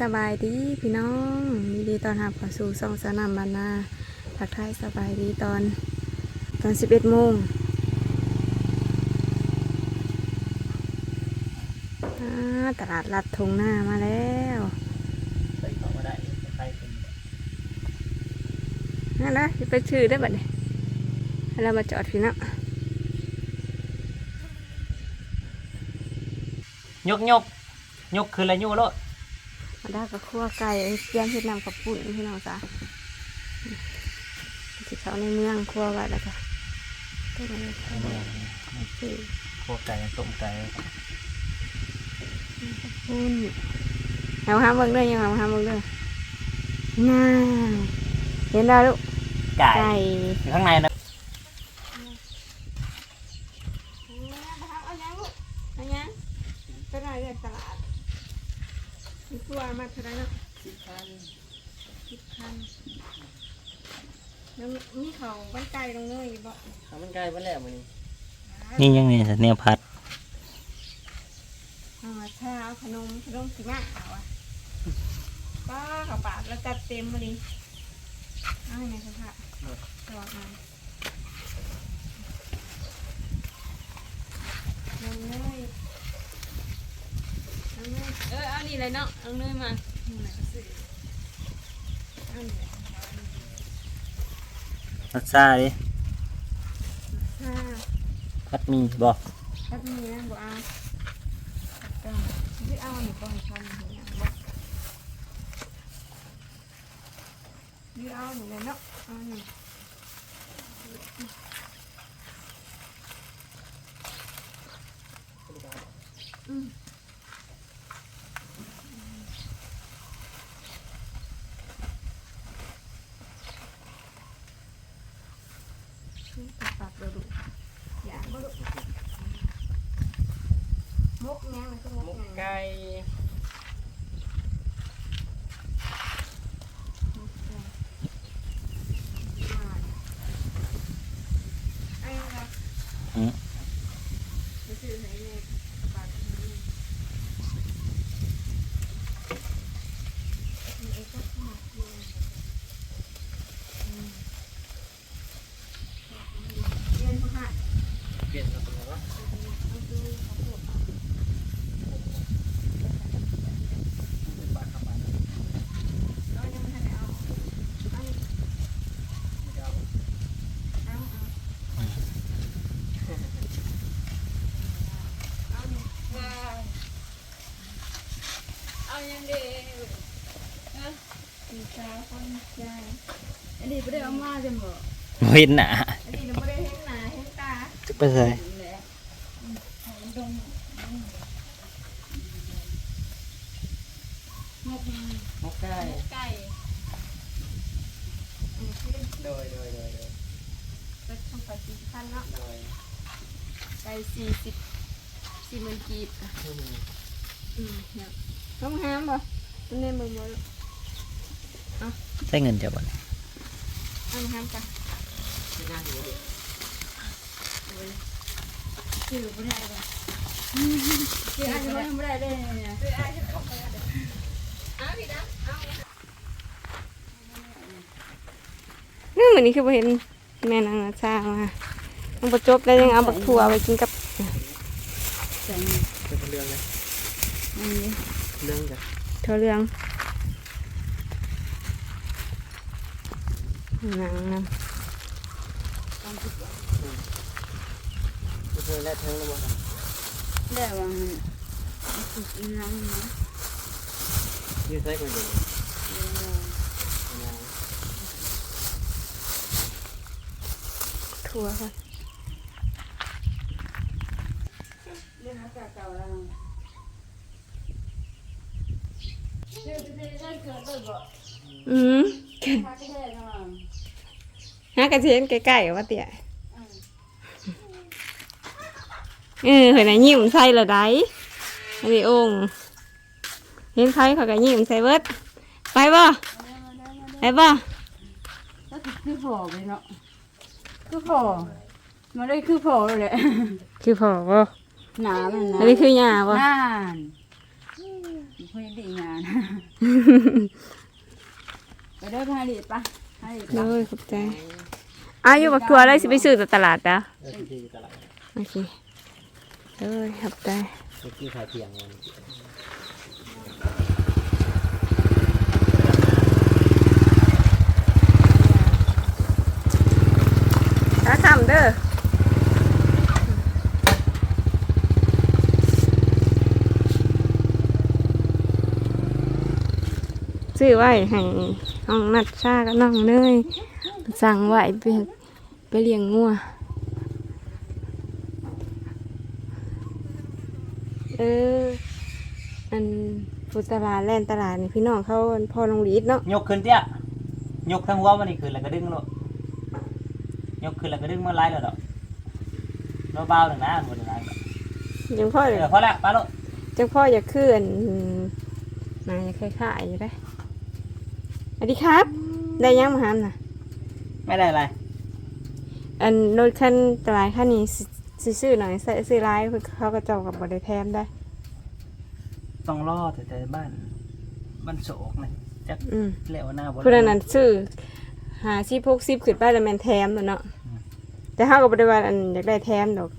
สบายดีพี่น้องยินดีตอนรับข้าสู่ช่องสนามบานาทักทายสบายดีตอนตอน11โมงตลาดลัดทงหน้ามาแล้วนั่นนะไปชื่อได้บัดนี้ให้เรามาจอดพี่เนาะยกยกยกคืออะไรยูโรด มาได้กับคั่วไก่เกี๊ยมเฮ็ดน้ำกับปุ่นพี่น้องจ้ะที่เขาในเมืองคั่วไว้แล้วก็ก็เลยชื่อพวกไก่ต้มไก่พุ่นเอาห้ามเบิ่งด้วยยังเอาห้ามเบิ่งด้วยน่าเห็นแล้วลูกไก่ไก่อยู่ข้างในนะเอายังลูกเอายังไปไหนเรียกตลาด มีตัวมาเท่าไหรเนาะสิบพันสิบพันแล้วมีเขาบ้านไก่ตรงเนื้ออยู่บ่ทำมันไก่ไปแล้วมันนี่ยังไงแนวพัดเอามาเช้าขนมขนมสีมาเอาอะป้าเขาปาดแล้วจัดเต็มมาดิเอาให้ไหนคะค่ะตลอดมาลงเนยเอาเนยเออเอา นี่เลยเนาะเอาเนยมาพัดซาดิพัดมีบอกถ้ามีนะบอกเอาที่เอาหนูก็ให้ทำอย่างเงี้ยบอกยืดเอาหนูเลยเนาะเอาหนูอืมตัดตัดเดี๋ยวดูอย่าบ่ดูมุกเนี้ยมันก็มุก มุก ไง ไก่ อืม เปลี่ยนตัวแล้วปากเข้าไปไม่เอา เอายังดีนะสีขาวคนยายอันนี้ไม่ได้เอามาจะบอกเห็นหนาอันนี้ไม่ได้เห็นหน้าเห็นตาจะไปใส่แหละดงงกมุกไก่ไก่โดยโดยโดยโดยเป็นของปฏิพันธ์เนาะโดยไก่สี่สิบสี่หมื่นกีบอะอืมอืมเนี่ย ต้องห้ามบ่ต้องเน้นมือมือใช้เงินจะบ่นต้องห้ามกันไม่น่าหิวดิชื่อไม่ได้เลยชื่ออาจจะไม่ได้เลยเนี่ยชื่ออาจจะไม่ได้เลยเอาพี่นะเอานี่เหมือนนี้คือบ่เห็นแม่นางนาชามามันประจบแล้วยังเอาบักถั่วไปกินกับเป็นเรื่องเลย เรื่องจ้ะถั่วเหลืองหนังนะเธอและเธอแล้วมั้งได้ว่าหนังนะยืดใส่คนเดียวถั่วค่ะ อืมฮะกระเทียมใกล้ๆว่าเตี่ยเออเห็นไหมยิ้มใส่ละได้อันนี้องค์เห็นไผเขาก็ยิ้มใส่เบิดไปบ่ไปบ่ก็คือพอไปเนาะคือพอมาได้คือพอเลยแหละคือพ่อบ่หนามันนะอันนี้คือหญ้าบ่น่านเพื่อนดีงานไป เด้อพาลิปะพาลิเลปะยขอบใจอาอยู่บักทัวร์เลยสิไปซื้อจากตลาดแล้วเออที่ตลาดโอเคเลยขอบใจเมื่อกี้ขายเพียงวันถ้าคำเด้อซื้อไว้ให้ ห้องนัดชากับน้องเนยสั่งไว้ไปไปเลี้ยงงัวเอออันฟุตลาดแล่นตลาดนี่พี่น้องเขาพอลงลีดเนาะยกขึ้นเตี้ยยกทั้งหัวมันนี่ขึ้นแล้วก็ดึงโลดยกขึ้นแล้วก็ดึงมาไล่แล้วดอกเบาๆหนึ่งนะบนไล่ยังพ่อเอเลยอพอแล้วไปโลดจังพ่ออยากขึ้นมาอยากคล้ายๆอยู่ได้ สวัสดีครับ ได้ยังมาหามน่ะ ไม่ได้อะไรอันรถคันตลาดคันนี้สิสิซื้อหน่อยใส่ซื้อร้ายเพิ่นเขาก็เจ้ากับบริแทมได้ ต้องรอแต่แต่บ้านบ้านโศกนะจักอืมเลี้ยวหน้าบ่ผู้นั้นนั้นซื้อหาชิพกซิบขึ้นไปแล้วแมนแถมแล้วเนาะแต่เขาก็บริวารอันอยากได้แถมดอก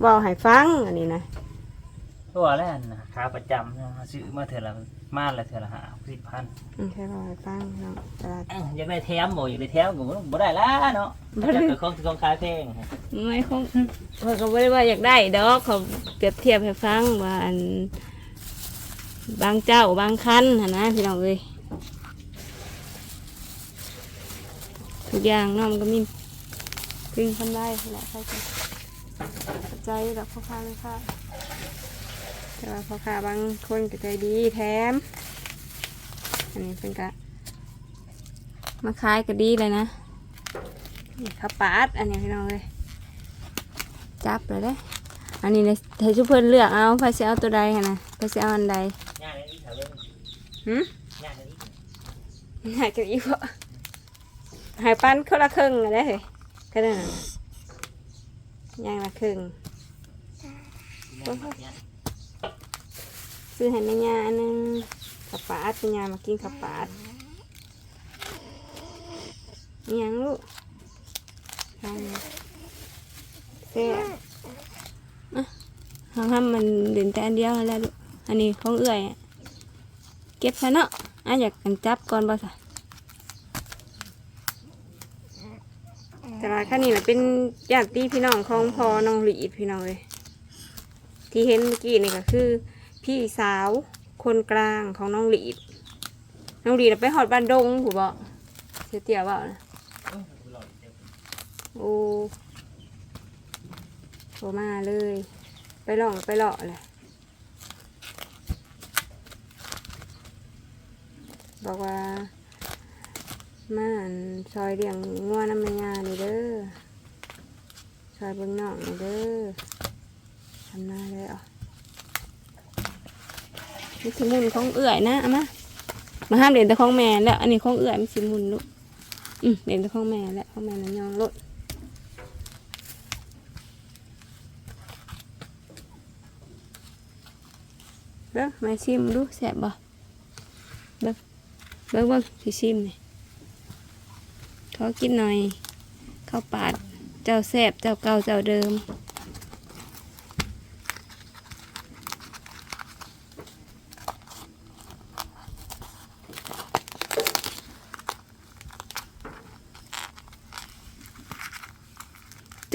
เว่าให้ฟังอันนี้นะ ตัวแรกนะขาประจำนะซื้อมาเท่าละมาละเท่าละห้าสิบพันอืมแค่เว่าให้ฟังเนาะตลาดเอ้าอยากได้แถมบ่อยากได้แถมก็บ่บ่ได้ละเนาะบ่ได้จักกับของที่ของขายแพงไม่คงเขาก็บ่ได้ว่าอยากได้ดอกเขาเปรียบเทียบให้ฟังว่าอัน บางเจ้าบางคันหั่นนะพี่น้องเอ้ยทุกอย่างเน้องมันก็มีกึ่งทำได้แหละเข้าใจเข้าใจดอกพ่อค้าแม่ค้า แต่ว่าพ่อค้าบางคนก็ใจดีแถม อันนี้เป็นกะมาขายก็ดีเลยนะนี่ข้าวปาดอันนี้พี่น้องเลยจับเลยเด้ออันนี้เลยให้ชุบเพิ่นเลือกเอาไปสิเอาตัวใดหั่นนะไปสิเอาอันใดย่างนี้แถวเรื่องหืมย่างนี้หายกันอีกเพราะหายปันคนละครึ่งเลยได้อเฮ้ยก็ได้นะย่างละครึ่ง ซื้อให้แม่ยาอันหนึงขับปาดแม่ยามากินขับปาดอิหยังลูกเซ่บอะทำให้มันเด่นแต่อันเดียวแล้วลูกอันนี้ของเอื่อย เก็บซะเนาะอะอยากกันจับก่อนบ่สะแต่ว่าข้านี่มันเป็นญาติพี่น้องของพอน้องหลีดพี่น้องเลยที่เห็นเมื่อกี้นี่ก็คือ พี่สาวคนกลางของน้องหลีด น้องหลีดไปหอดบ้านดงผูบอกเสียเตียวเปล่านะโอ้โหมาเลย ไปหล่องไปหล่อเลยบอกว่ามานซอยเลี้ยงงัวน้ำมันยานี่เด้อซอยเบิ่งน้องนี่เด้อทำหน้าได้อะ นี่สิมุนของเอื่อยนะเอามามาห้ามเด่นแต่ของแม่แล้ว อันนี้ของเอื่อยมันสิมุนลูกอืมเด่นแต่ของแม่แล้วของแม่นั้นยองรถเด้อมาชิมดูแสบบ่เบิ่งเบิ่งเบิ่งสิชิมนี่ขอกินหน่อยข้าวปาดเจ้าแสบเจ้าเก่าเจ้าเดิม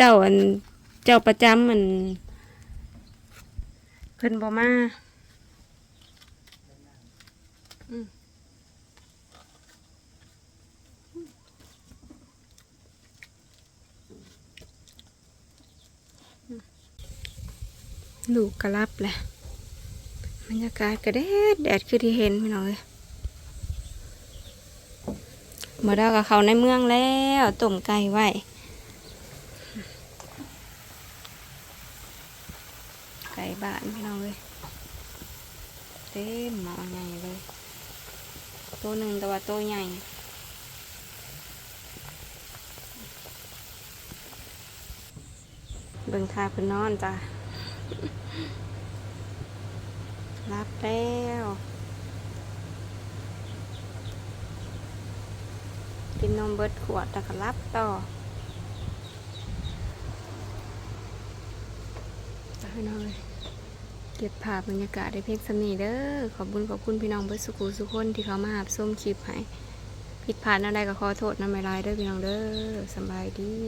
เจ้าอันเจ้าประจำมันเพิ่นบ่มาลูกกระลับแหละบรรยากาศก็แดดแดดคือที่เห็นพี่น้องเลยมาได้กับเขาในเมืองแล้วต้มไก่ไว้ เต็มหมอใหญ่เลย ตัวหนึ่งแต่ว่าตัวใหญ่เบิ่งทาพนนอนจ้ะรับแล้วกินนมเบิดขวดแต่ก็รับต่อไปนอนเลย เก็บภาพบรรยากาศได้เพียงสนีเด้อขอบคุญขอบคุณพี่น้องเบิดสุขูสุขคนที่เขามาหาส้มคลิปให้ผิดพลาดอะไรก็ขอโทษน้ำไม่ลายเด้อพี่น้องเด้อสบายดี